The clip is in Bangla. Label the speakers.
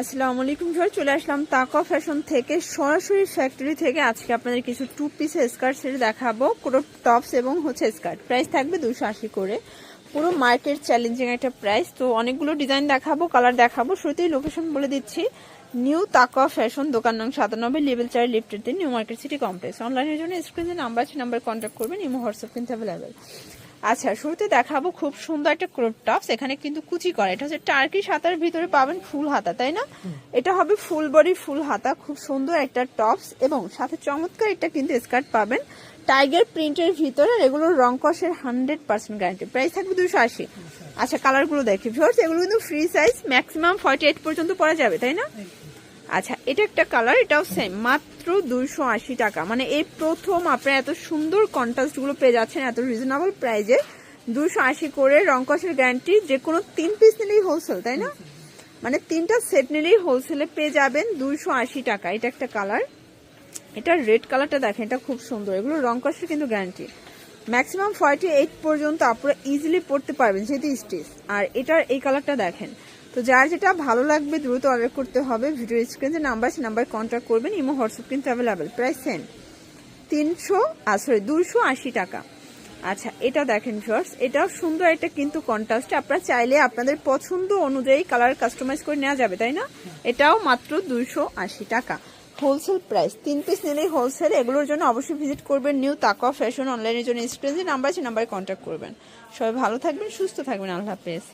Speaker 1: আসসালামু আলাইকুম স্যার চলে আসলাম তাকা ফ্যাশন থেকে, সরাসরি ফ্যাক্টরি থেকে। আজকে আপনাদের কিছু টু পিস স্কার্ট সেট দেখাবো, পুরো টপস এবং হচ্ছে স্কার্ট প্রাইস থাকবে দুশো আশি করে। পুরো মার্কেট চ্যালেঞ্জিং একটা প্রাইস তো অনেকগুলো ডিজাইন দেখাবো কালার দেখাবো। শুরুতেই লোকেশন বলে দিচ্ছি। নিউ তাকা ফ্যাশন দোকান নং সাতানব্বই লেভেল চার লিফটের দিন নিউ মার্কেট সিটি কমপ্লেক্স অনলাইনের জন্য স্ক্রিনে নাম্বার আছে নাম্বার কন্ট্যাক্ট করবেন ইমো হোয়াটসঅ্যাপ কিন্তু অ্যাভেলেবেল আচ্ছা শুরুতে দেখাবো খুব সুন্দর একটা ক্রপ টপস এখানে কিন্তু কুচি করা। এটা হচ্ছে টার্কি হাতার ভিতরে পাবেন ফুল হাতা তাই না? এটা হবে ফুল বডি ফুল হাতা খুব সুন্দর একটা টপস এবং সাথে চমৎকার একটা কিন্তু স্কার্ট পাবেন টাইগার প্রিন্টের ভিতরে এগুলো রং কষের হান্ড্রেড পার্সেন্ট গ্যারান্টি প্রাইস থাকবে দুশো আশি। আচ্ছা কালারগুলো দেখি। ভিউয়ার্স এগুলো কিন্তু free size maximum forty eight পর্যন্ত পরা যাবে তাই না? আচ্ছা এটা একটা কালার এটাও সেম মাত্র দুইশো আশি টাকা। মানে এই প্রথম আপনারা এত সুন্দর কন্ট্রাস্টগুলো পেয়ে যাচ্ছেন, এত রিজনেবল প্রাইজে দুইশো আশি করে রংকসের গ্যারান্টি যে কোনো তিন পিস নিলেই হোলসেল তাই না? মানে তিনটা সেট নিলেই হোলসেলে পেয়ে যাবেন দুইশো আশি টাকা। এটা একটা কালার এটা রেড কালারটা দেখেন, এটা খুব সুন্দর। এগুলো রংকসের কিন্তু গ্যারান্টি ম্যাক্সিমাম ফর্টি এইট পর্যন্ত আপনারা ইজিলি পড়তে পারবেন, যেহেতু স্টিচ আর এটার এই কালারটা দেখেন। তো যার যেটা ভালো লাগবে দ্রুত অর্ডার করতে হবে ভিডিও স্ক্রিনে নাম্বার আছে নাম্বার কন্ট্যাক্ট করবেন, ইমো হোয়াটসঅ্যাপ কিন্তু অ্যাভেলেবেল প্রাইস সেম তিনশো সরি দুশো আশি টাকা। আচ্ছা এটা দেখেন ভিউয়ার্স এটাও সুন্দর একটা কিন্তু কন্ট্রাস্ট আপনারা চাইলে আপনাদের পছন্দ অনুযায়ী কালার কাস্টমাইজ করে নেওয়া যাবে, তাই না? এটাও মাত্র দুইশো আশি টাকা। হোলসেল প্রাইস তিন পিস নিলেই হোলসেল এগুলোর জন্য অবশ্যই ভিজিট করবেন নিউ তাকা ফ্যাশন অনলাইনের জন্য স্ক্রিনে নাম্বার আছে নাম্বারে কন্ট্যাক্ট করবেন। সবাই ভালো থাকবেন, সুস্থ থাকবেন, আল্লাহ হাফেজ।